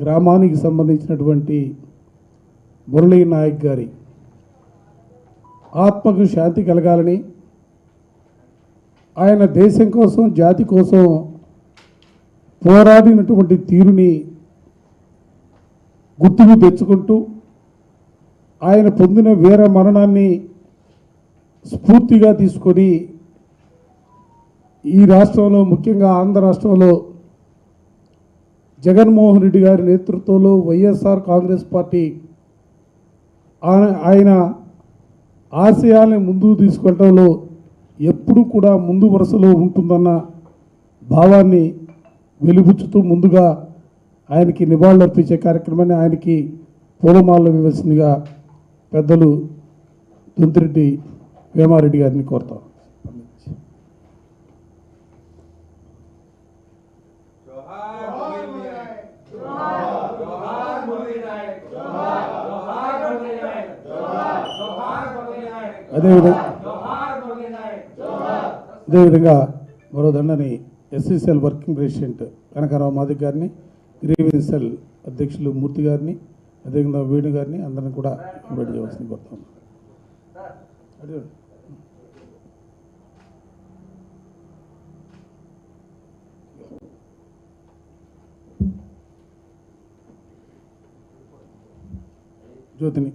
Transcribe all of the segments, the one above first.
గ్రామానికి సంబంధించినటువంటి మురళీ నాయక్ గారి ఆత్మకు శాంతి కలగాలని ఆయన దేశం కోసం జాతి కోసం పోరాడినటువంటి తీరుని గుర్తుకు తెచ్చుకుంటూ ఆయన పొందిన వీర మరణాన్ని స్ఫూర్తిగా తీసుకొని ఈ రాష్ట్రంలో ముఖ్యంగా ఆంధ్ర రాష్ట్రంలో జగన్మోహన్ రెడ్డి గారి నేతృత్వంలో వైఎస్ఆర్ కాంగ్రెస్ పార్టీ ఆయన ఆశయాల్ని ముందుకు తీసుకెళ్ళడంలో ఎప్పుడు కూడా ముందు వరుసలో ఉంటుందన్న భావాన్ని వెలుబుచ్చుతూ ముందుగా ఆయనకి నివాళులు అర్పించే కార్యక్రమాన్ని ఆయనకి పూలమాలలో వివసిందిగా పెద్దలు దొంతిరెడ్డి వేమారెడ్డి గారిని కోరుతాం. అదేవిధంగా అదేవిధంగా మరో దండని SC cell working president Kanakarao మాదిక్ గారిని గ్రీవెన్సెల్ అధ్యక్షులు మూర్తి గారిని అదేవిధంగా వేణు గారిని అందరిని కూడా ఇన్వైట్ చేయవలసింది కోరుతాం జ్యోతిని.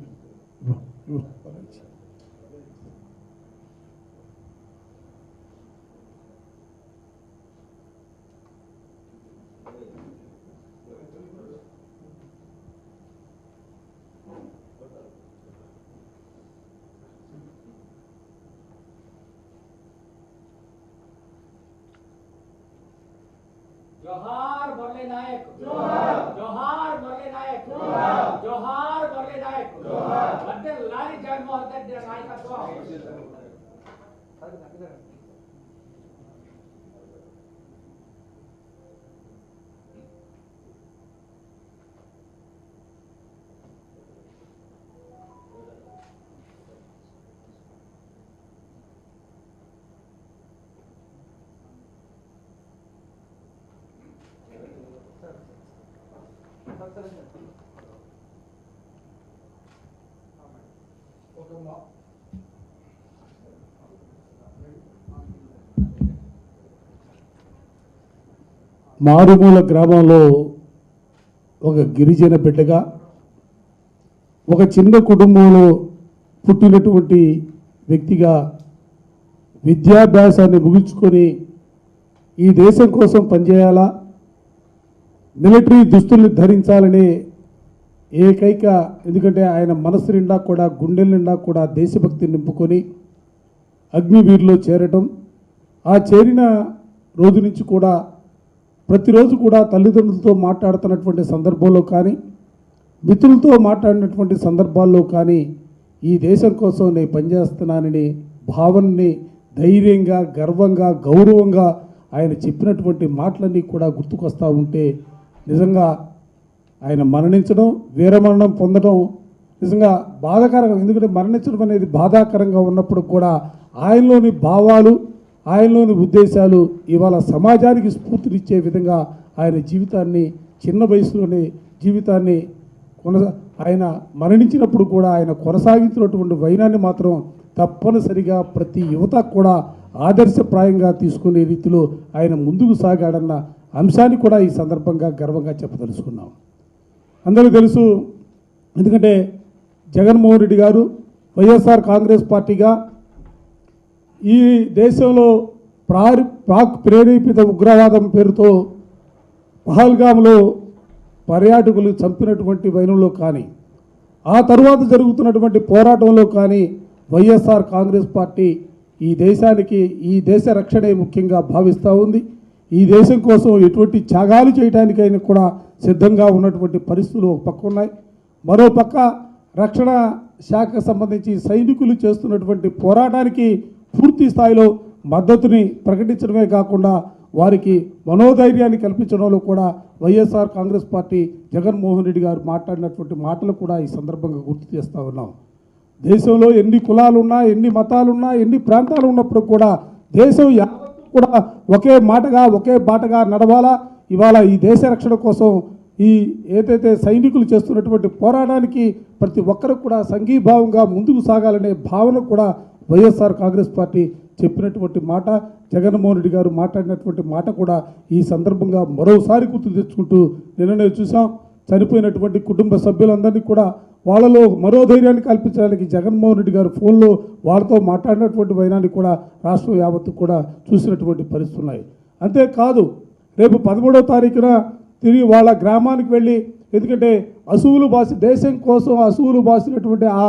जोहार बोले नायक। जोहार। मुरली नायक। जोहार। मुरली नायक। ಮತ್ತೆ ಲಾರಿ ಜಾನ್ ಮೋಹನ್ ನಾಯಕತ್ವ నాయకత్వం మారుమూల గ్రామంలో ఒక గిరిజన బిడ్డగా ఒక చిన్న కుటుంబంలో పుట్టినటువంటి వ్యక్తిగా విద్యాభ్యాసాన్ని ముగించుకొని ఈ దేశం కోసం పనిచేయాలా? మిలిటరీ దుస్తుల్ని ధరించాలనే ఏకైక ఎందుకంటే ఆయన మనసు నిండా కూడా గుండెల నిండా కూడా దేశభక్తి నింపుకొని అగ్నివీరులో చేరటం ఆ చేరిన రోజు నుంచి కూడా ప్రతిరోజు కూడా తల్లిదండ్రులతో మాట్లాడుతున్నటువంటి సందర్భంలో కానీ మిత్రులతో మాట్లాడినటువంటి సందర్భాల్లో కానీ ఈ దేశం కోసం నేను పనిచేస్తున్నానని భావనని ధైర్యంగా గర్వంగా గౌరవంగా ఆయన చెప్పినటువంటి మాటలన్నీ కూడా గుర్తుకొస్తూ ఉంటే నిజంగా ఆయన మరణించడం వీరమరణం పొందడం నిజంగా బాధాకరంగా ఎందుకంటే మరణించడం అనేది బాధాకరంగా ఉన్నప్పుడు కూడా ఆయనలోని భావాలు ఆయనలోని ఉద్దేశాలు ఇవాళ సమాజానికి స్ఫూర్తినిచ్చే విధంగా ఆయన జీవితాన్ని చిన్న వయసులోనే జీవితాన్ని కొనసా ఆయన మరణించినప్పుడు కూడా ఆయన కొనసాగించినటువంటి వైనాన్ని మాత్రం తప్పనిసరిగా ప్రతి యువత కూడా ఆదర్శప్రాయంగా తీసుకునే రీతిలో ఆయన ముందుకు సాగాడన్న అంశాన్ని కూడా ఈ సందర్భంగా గర్వంగా చెప్పదలుచుకున్నాం. అందరికీ తెలుసు ఎందుకంటే జగన్మోహన్ రెడ్డి గారు వైఎస్ఆర్ కాంగ్రెస్ పార్టీగా ఈ దేశంలో ప్రారి పాక్ ప్రేరేపిత ఉగ్రవాదం పేరుతో పహల్గామ్లో పర్యాటకులు చంపినటువంటి వైనంలో కానీ ఆ తర్వాత జరుగుతున్నటువంటి పోరాటంలో కానీ వైఎస్ఆర్ కాంగ్రెస్ పార్టీ ఈ దేశానికి ఈ దేశ రక్షణే ముఖ్యంగా భావిస్తూ ఉంది. ఈ దేశం కోసం ఎటువంటి త్యాగాలు చేయడానికైనా కూడా సిద్ధంగా ఉన్నటువంటి పరిస్థితులు ఒక పక్క ఉన్నాయి. మరో పక్క రక్షణ శాఖకు సంబంధించి సైనికులు చేస్తున్నటువంటి పోరాటానికి పూర్తి స్థాయిలో మద్దతుని ప్రకటించడమే కాకుండా వారికి మనోధైర్యాన్ని కల్పించడంలో కూడా YSR Congress party Jaganmohan Reddy గారు మాట్లాడినటువంటి మాటలు కూడా ఈ సందర్భంగా గుర్తు చేస్తూ ఉన్నాం. దేశంలో ఎన్ని కులాలున్నా ఎన్ని మతాలున్నా ఎన్ని ప్రాంతాలు ఉన్నప్పుడు కూడా దేశం యావత్తు కూడా ఒకే మాటగా ఒకే బాటగా నడవాలా? ఇవాళ ఈ దేశ రక్షణ కోసం ఈ ఏదైతే సైనికులు చేస్తున్నటువంటి పోరాటానికి ప్రతి ఒక్కరు కూడా సంఘీభావంగా ముందుకు సాగాలనే భావన కూడా వైఎస్ఆర్ కాంగ్రెస్ పార్టీ చెప్పినటువంటి మాట జగన్మోహన్ రెడ్డి గారు మాట్లాడినటువంటి మాట కూడా ఈ సందర్భంగా మరోసారి గుర్తు తెచ్చుకుంటూ నిన్ననే చూసాం చనిపోయినటువంటి కుటుంబ సభ్యులందరినీ కూడా వాళ్ళలో మరో ధైర్యాన్ని కల్పించడానికి జగన్మోహన్ రెడ్డి గారు ఫోన్లో వాళ్ళతో మాట్లాడినటువంటి వైనాన్ని కూడా రాష్ట్రం యావత్తు కూడా చూసినటువంటి పరిస్థితులు ఉన్నాయి. అంతేకాదు రేపు పదమూడవ తారీఖున తిరిగి వాళ్ళ గ్రామానికి వెళ్ళి ఎందుకంటే అసువులు బాసి దేశం కోసం అసువులు బాసినటువంటి ఆ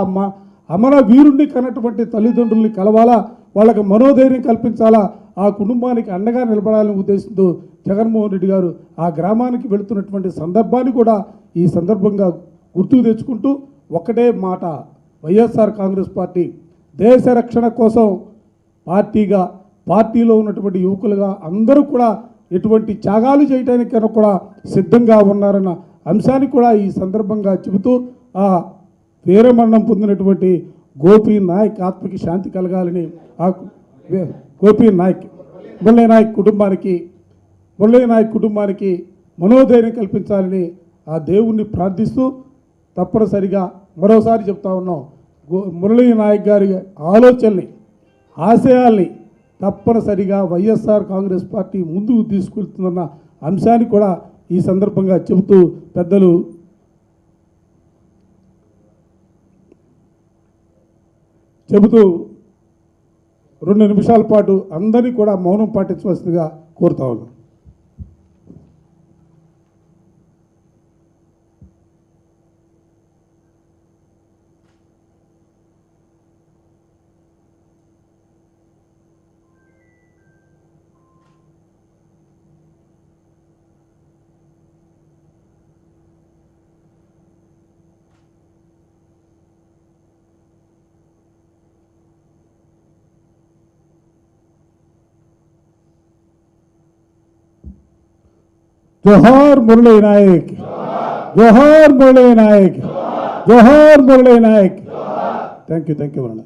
అమర వీరుణ్ణి కన్నటువంటి తల్లిదండ్రుల్ని కలవాలా? వాళ్ళకి మనోధైర్యం కల్పించాలా? ఆ కుటుంబానికి అండగా నిలబడాలనే ఉద్దేశంతో జగన్మోహన్ రెడ్డి గారు ఆ గ్రామానికి వెళుతున్నటువంటి సందర్భాన్ని కూడా ఈ సందర్భంగా గుర్తుకు తెచ్చుకుంటూ ఒకటే మాట వైఎస్ఆర్ కాంగ్రెస్ పార్టీ దేశ రక్షణ కోసం పార్టీగా పార్టీలో ఉన్నటువంటి యువకులుగా అందరూ కూడా ఎటువంటి త్యాగాలు చేయడానికైనా కూడా సిద్ధంగా ఉన్నారన్న అంశాన్ని కూడా ఈ సందర్భంగా చెబుతూ ఆ వీరమరణం పొందినటువంటి గోపి నాయక్ ఆత్మకి శాంతి కలగాలని ఆ గోపి నాయక్ మురళీ నాయక్ కుటుంబానికి మురళీ నాయక్ కుటుంబానికి మనోధైర్యం కల్పించాలని ఆ దేవుణ్ణి ప్రార్థిస్తూ తప్పనిసరిగా మరోసారి చెప్తా ఉన్నాం. మురళీ నాయక్ గారి ఆలోచనల్ని ఆశయాల్ని తప్పనిసరిగా వైఎస్ఆర్ కాంగ్రెస్ పార్టీ ముందుకు తీసుకెళ్తుందన్న అంశాన్ని కూడా ఈ సందర్భంగా చెబుతూ పెద్దలు చెబుతూ రెండు నిమిషాల పాటు అందరినీ కూడా మౌనం పాటించవలసిందిగా కోరుతా ఉన్నాం. జోహార్ మురళీ నాయక్ జోహార్ మురళీ నాయక్ జోహార్ Murali Nayak thank you thank you Murali